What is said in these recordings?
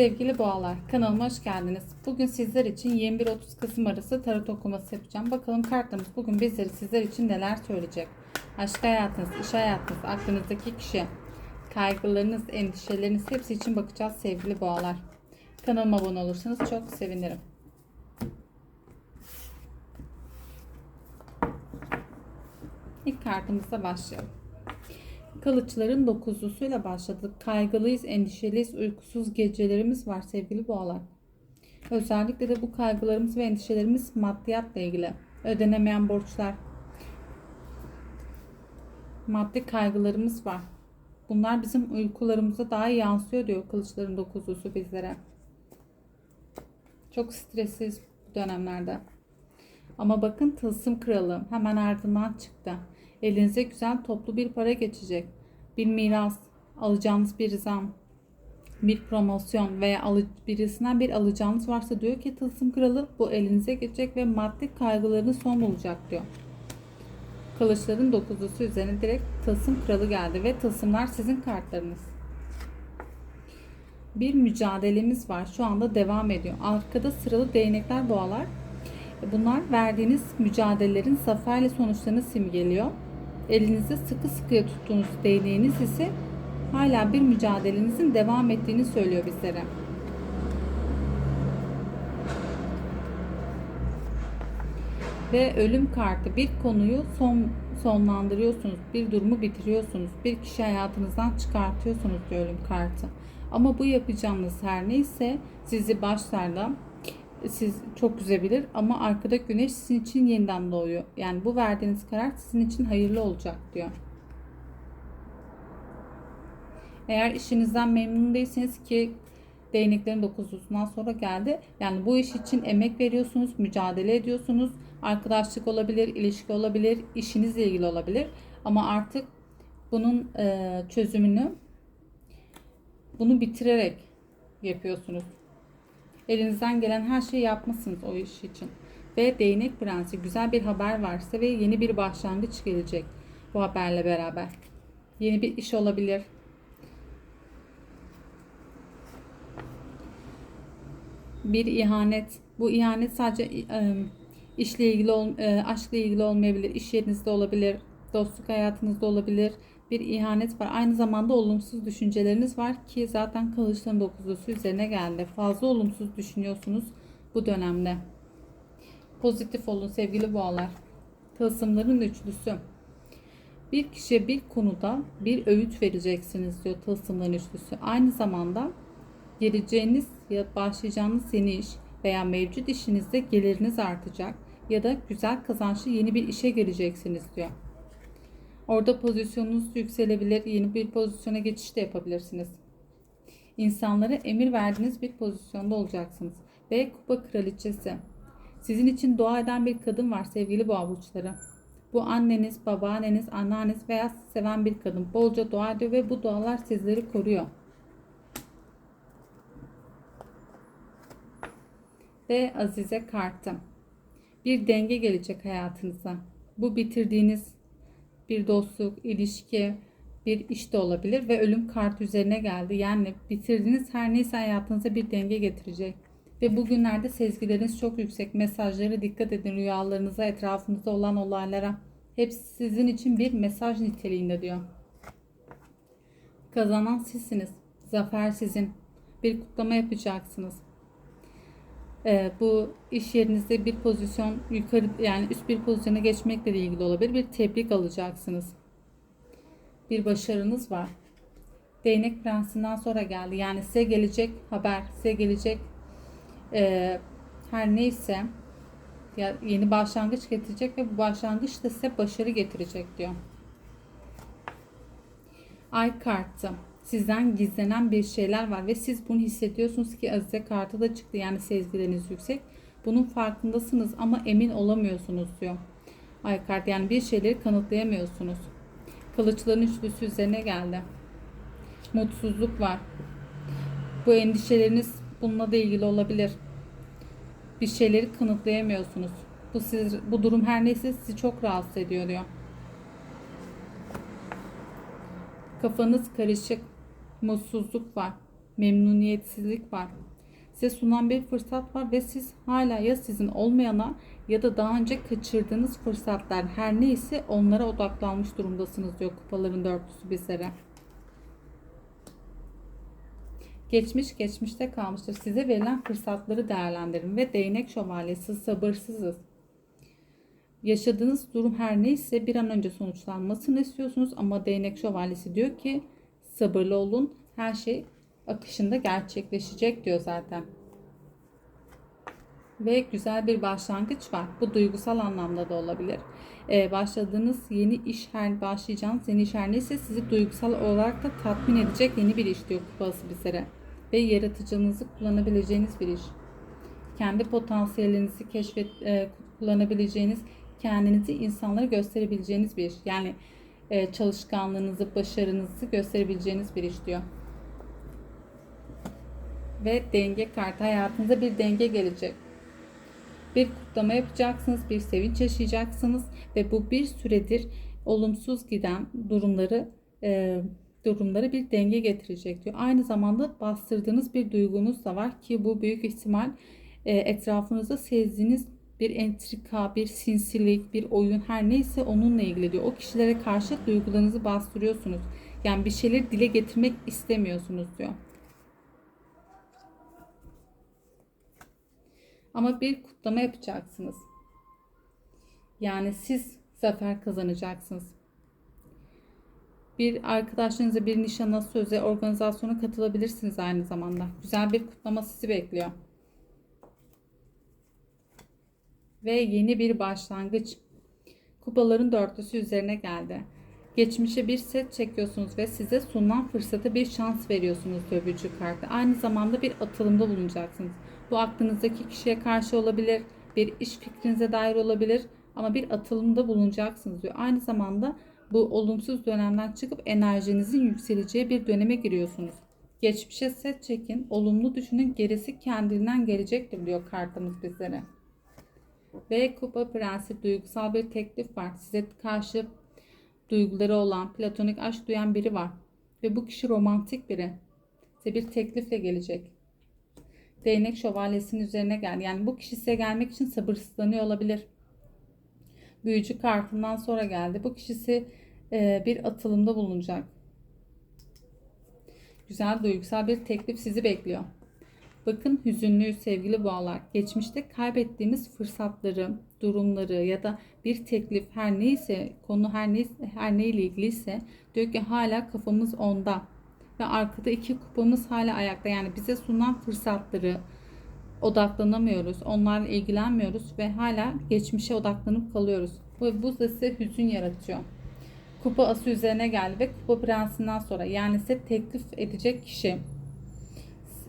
Sevgili boğalar, kanalıma hoş geldiniz. Bugün sizler için 21-30 Kasım arası tarot okuması yapacağım. Bakalım kartlarımız bugün bizleri sizler için neler söyleyecek. Aşk hayatınız, iş hayatınız, aklınızdaki kişi, kaygılarınız, endişeleriniz hepsi için bakacağız sevgili boğalar. Kanalıma abone olursanız çok sevinirim. İlk kartımızla başlayalım. Kılıçların dokuzlusuyla başladık. Kaygılıyız, endişeliyiz, uykusuz gecelerimiz var sevgili boğalar. Özellikle de bu kaygılarımız ve endişelerimiz maddiyatla ilgili. Ödenemeyen borçlar, maddi kaygılarımız var. Bunlar bizim uykularımıza daha yansıyor diyor kılıçların dokuzlusu bizlere. Çok stressiz bu dönemlerde. Ama bakın tılsım kralı hemen ardından çıktı. Elinize güzel toplu bir para geçecek. Bir miras, alacağınız bir zam, bir promosyon veya alı, birisinden bir alacağınız varsa diyor ki tılsım kralı bu elinize geçecek ve maddi kaygıların son bulacak diyor. Kılıçların dokuzlusu üzerine direkt tılsım kralı geldi ve tılsımlar sizin kartlarınız. Bir mücadelemiz var. Şu anda devam ediyor. Arkada sıralı değnekler boğalar. Bunlar verdiğiniz mücadelelerin zaferle sonuçlarını simgeliyor. Elinizde sıkı sıkıya tuttuğunuz değneğiniz ise hala bir mücadelenizin devam ettiğini söylüyor bizlere. Ve ölüm kartı bir konuyu son sonlandırıyorsunuz, bir durumu bitiriyorsunuz, bir kişi hayatınızdan çıkartıyorsunuz diyor ölüm kartı. Ama bu yapacağınız her neyse sizi başlarda siz çok üzebilir ama arkada güneş sizin için yeniden doğuyor. Yani bu verdiğiniz karar sizin için hayırlı olacak diyor. Eğer işinizden memnun değilseniz ki değneklerin dokuzlusundan sonra geldi. Yani bu iş için emek veriyorsunuz, mücadele ediyorsunuz. Arkadaşlık olabilir, ilişki olabilir, işinizle ilgili olabilir. Ama artık bunun çözümünü bunu bitirerek yapıyorsunuz. Elinizden gelen her şeyi yapmışsınız o iş için. Ve değnek prensi güzel bir haber varsa ve yeni bir başlangıç gelecek bu haberle beraber. Yeni bir iş olabilir. Bir ihanet. Bu ihanet sadece işle ilgili, aşkla ilgili olmayabilir. İş yerinizde olabilir. Dostluk hayatınızda olabilir bir ihanet var. Aynı zamanda olumsuz düşünceleriniz var ki zaten kılıçların dokuzlusu üzerine geldi. Fazla olumsuz düşünüyorsunuz bu dönemde. Pozitif olun sevgili boğalar. Tılsımların üçlüsü. Bir kişiye bir konuda bir öğüt vereceksiniz diyor tılsımların üçlüsü. Aynı zamanda geleceğiniz ya başlayacağınız yeni iş veya mevcut işinizde geliriniz artacak ya da güzel kazançlı yeni bir işe geleceksiniz diyor. Orada pozisyonunuz yükselebilir. Yeni bir pozisyona geçiş de yapabilirsiniz. İnsanlara emir verdiğiniz bir pozisyonda olacaksınız. Ve kupa kraliçesi. Sizin için dua eden bir kadın var sevgili boğa burçları. Bu anneniz, babaanneniz, anneanneniz veya seven bir kadın. Bolca dua ediyor ve bu dualar sizleri koruyor. Ve Azize kartı. Bir denge gelecek hayatınıza. Bu bitirdiğiniz bir dostluk, ilişki, bir iş de olabilir ve ölüm kart üzerine geldi. Yani bitirdiğiniz her neyse hayatınıza bir denge getirecek. Ve bugünlerde sezgileriniz çok yüksek. Mesajlara dikkat edin. Rüyalarınıza, etrafınızda olan olaylara. Hepsi sizin için bir mesaj niteliğinde diyor. Kazanan sizsiniz. Zafer sizin. Bir kutlama yapacaksınız. Ee, bu iş yerinizde bir pozisyon yukarı yani üst bir pozisyona geçmekle ilgili olabilir. Bir tebrik alacaksınız. Bir başarınız var. Değnek prensinden sonra geldi. Yani size gelecek haber, size gelecek e, her neyse ya yeni başlangıç getirecek ve bu başlangıç da size başarı getirecek diyor. Ay kartı sizden gizlenen bir şeyler var ve siz bunu hissediyorsunuz ki Azize kartı da çıktı yani sezgileriniz yüksek. Bunun farkındasınız ama emin olamıyorsunuz diyor. Ay kart yani bir şeyleri kanıtlayamıyorsunuz. Kılıçların üçlüsü üzerine geldi. Mutsuzluk var. Bu endişeleriniz bununla da ilgili olabilir. Bir şeyleri kanıtlayamıyorsunuz. Bu siz bu durum her neyse sizi çok rahatsız ediyor diyor. Kafanız karışık mutsuzluk var. memnuniyetsizlik var. Size sunan bir fırsat var ve siz hala ya sizin olmayana ya da daha önce kaçırdığınız fırsatlar her neyse onlara odaklanmış durumdasınız diyor kupaların dörtlüsü bizlere. Geçmiş geçmişte kalmıştır. Size verilen fırsatları değerlendirin ve değnek şövalyesi sabırsızız. Yaşadığınız durum her neyse bir an önce sonuçlanmasını istiyorsunuz ama değnek şövalyesi diyor ki sabırlı olun. Her şey akışında gerçekleşecek diyor zaten. Ve güzel bir başlangıç var. Bu duygusal anlamda da olabilir. Ee, başladığınız yeni iş her başlayacağınız yeni iş her neyse sizi duygusal olarak da tatmin edecek yeni bir iş diyor kupası bizlere. Ve yaratıcınızı kullanabileceğiniz bir iş. Kendi potansiyelinizi keşfet e, kullanabileceğiniz, kendinizi insanlara gösterebileceğiniz bir iş. Yani çalışkanlığınızı, başarınızı gösterebileceğiniz bir iş diyor ve denge kartı hayatınıza bir denge gelecek. Bir kutlama yapacaksınız, bir sevinç yaşayacaksınız ve bu bir süredir olumsuz giden durumları e, durumları bir denge getirecek diyor. Aynı zamanda bastırdığınız bir duygunuz da var ki bu büyük ihtimal e, etrafınızda sezdiğiniz bir entrika, bir sinsilik, bir oyun her neyse onunla ilgili diyor. O kişilere karşı duygularınızı bastırıyorsunuz. Yani bir şeyleri dile getirmek istemiyorsunuz diyor. Ama bir kutlama yapacaksınız. Yani siz zafer kazanacaksınız. Bir arkadaşlarınıza bir nişana, söze, organizasyona katılabilirsiniz aynı zamanda. Güzel bir kutlama sizi bekliyor. Ve yeni bir başlangıç. Kupaların dörtlüsü üzerine geldi. Geçmişe bir set çekiyorsunuz ve size sunulan fırsata bir şans veriyorsunuz büyücü kartı. Aynı zamanda bir atılımda bulunacaksınız. Bu aklınızdaki kişiye karşı olabilir, bir iş fikrinize dair olabilir ama bir atılımda bulunacaksınız diyor. Aynı zamanda bu olumsuz dönemden çıkıp enerjinizin yükseleceği bir döneme giriyorsunuz. Geçmişe set çekin, olumlu düşünün, gerisi kendinden gelecektir diyor kartımız bizlere. Ve kupa prensi duygusal bir teklif var. Size karşı duyguları olan, platonik aşk duyan biri var. Ve bu kişi romantik biri. Size bir teklifle gelecek. Değnek şövalyesinin üzerine gel. Yani bu kişi size gelmek için sabırsızlanıyor olabilir. Büyücü kartından sonra geldi. Bu kişisi e, bir atılımda bulunacak. Güzel duygusal bir teklif sizi bekliyor. Bakın hüzünlü sevgili boğalar. Geçmişte kaybettiğimiz fırsatları, durumları ya da bir teklif her neyse konu her neyse her neyle ilgiliyse diyor ki hala kafamız onda ve arkada iki kupamız hala ayakta. Yani bize sunulan fırsatları odaklanamıyoruz. Onlarla ilgilenmiyoruz ve hala geçmişe odaklanıp kalıyoruz. Bu, bu da size hüzün yaratıyor. Kupa ası üzerine geldi ve kupa prensinden sonra yani size teklif edecek kişi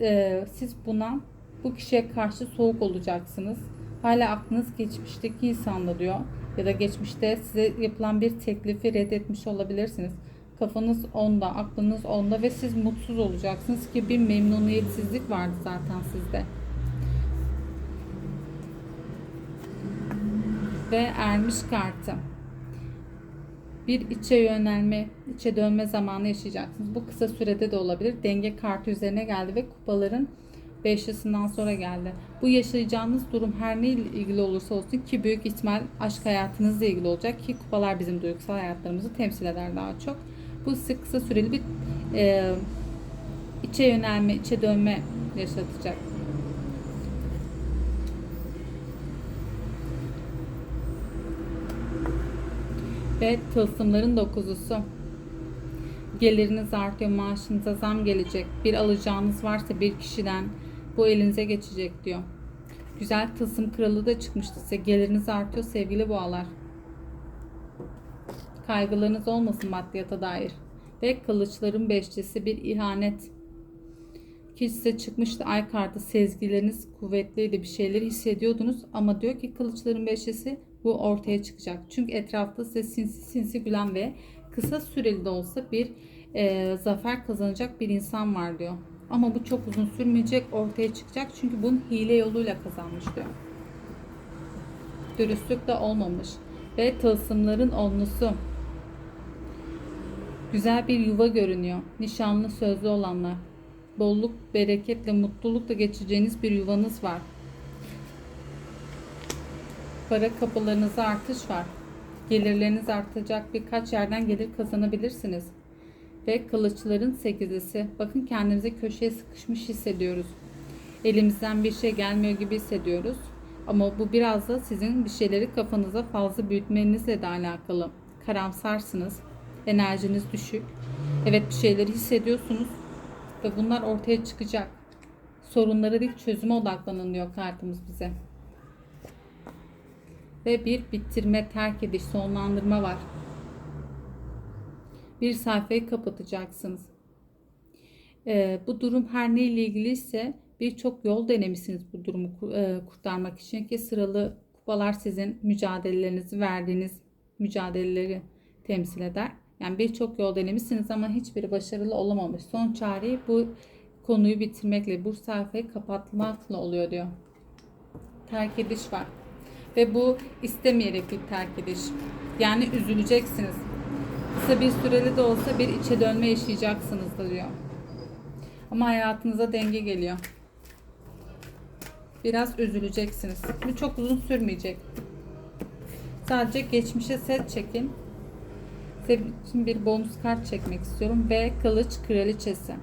e, siz buna bu kişiye karşı soğuk olacaksınız. Hala aklınız geçmişteki insanda diyor ya da geçmişte size yapılan bir teklifi reddetmiş olabilirsiniz. Kafanız onda, aklınız onda ve siz mutsuz olacaksınız ki bir memnuniyetsizlik vardı zaten sizde. Ve ermiş kartı. Bir içe yönelme, içe dönme zamanı yaşayacaksınız. Bu kısa sürede de olabilir. Denge kartı üzerine geldi ve kupaların beşlisinden sonra geldi. Bu yaşayacağınız durum her ne ilgili olursa olsun ki büyük ihtimal aşk hayatınızla ilgili olacak ki kupalar bizim duygusal hayatlarımızı temsil eder daha çok. Bu size kısa süreli bir e, içe yönelme, içe dönme yaşatacak. Ve tılsımların dokuzusu. Geliriniz artıyor, maaşınıza zam gelecek. Bir alacağınız varsa bir kişiden bu elinize geçecek diyor. Güzel tılsım kralı da çıkmıştı size. Geliriniz artıyor sevgili boğalar. Kaygılarınız olmasın maddiyata dair. Ve kılıçların beşçisi bir ihanet. Ki size çıkmıştı ay kartı sezgileriniz kuvvetliydi bir şeyleri hissediyordunuz ama diyor ki kılıçların beşçisi bu ortaya çıkacak. Çünkü etrafta size sinsi sinsi gülen ve kısa süreli de olsa bir e, zafer kazanacak bir insan var diyor. Ama bu çok uzun sürmeyecek ortaya çıkacak çünkü bunun hile yoluyla kazanmış diyor. Dürüstlük de olmamış. Ve tılsımların onlusu Güzel bir yuva görünüyor. Nişanlı sözlü olanlar. Bolluk, bereketle, mutlulukla geçeceğiniz bir yuvanız var. Para kapılarınıza artış var. Gelirleriniz artacak. Birkaç yerden gelir kazanabilirsiniz. Ve kılıçların sekizlisi. Bakın kendimizi köşeye sıkışmış hissediyoruz. Elimizden bir şey gelmiyor gibi hissediyoruz. Ama bu biraz da sizin bir şeyleri kafanıza fazla büyütmenizle de alakalı. Karamsarsınız. Enerjiniz düşük. Evet bir şeyleri hissediyorsunuz. Ve bunlar ortaya çıkacak. Sorunları değil çözüme odaklanın diyor kartımız bize. Ve bir bitirme, terk ediş, sonlandırma var. Bir sayfayı kapatacaksınız. Ee, bu durum her neyle ilgiliyse birçok yol denemişsiniz bu durumu e, kurtarmak için ki sıralı kupalar sizin mücadelelerinizi verdiğiniz mücadeleleri temsil eder. Yani birçok yol denemişsiniz ama hiçbiri başarılı olamamış. Son çareyi bu konuyu bitirmekle, bu sayfayı kapatmakla oluyor diyor. Terk ediş var. Ve bu istemeyerek bir terk ediş. Yani üzüleceksiniz. Kısa bir süreli de olsa bir içe dönme yaşayacaksınız da diyor. Ama hayatınıza denge geliyor. Biraz üzüleceksiniz. Bu çok uzun sürmeyecek. Sadece geçmişe set çekin. Senin için bir bonus kart çekmek istiyorum. Ve kılıç kraliçesi.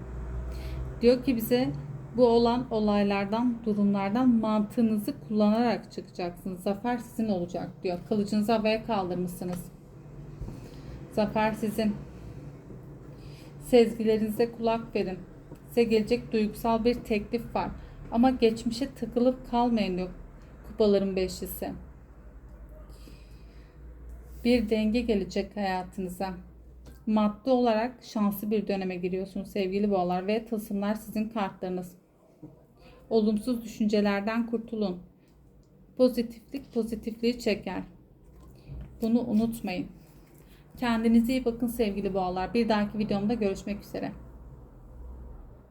Diyor ki bize bu olan olaylardan, durumlardan mantığınızı kullanarak çıkacaksınız. Zafer sizin olacak diyor. Kılıcınızı havaya kaldırmışsınız. Zafer sizin. Sezgilerinize kulak verin. Size gelecek duygusal bir teklif var. Ama geçmişe takılıp kalmayın diyor kupaların beşlisi. Bir denge gelecek hayatınıza. Maddi olarak şanslı bir döneme giriyorsunuz sevgili boğalar ve tılsımlar sizin kartlarınız. Olumsuz düşüncelerden kurtulun. Pozitiflik pozitifliği çeker. Bunu unutmayın. Kendinize iyi bakın sevgili boğalar. Bir dahaki videomda görüşmek üzere.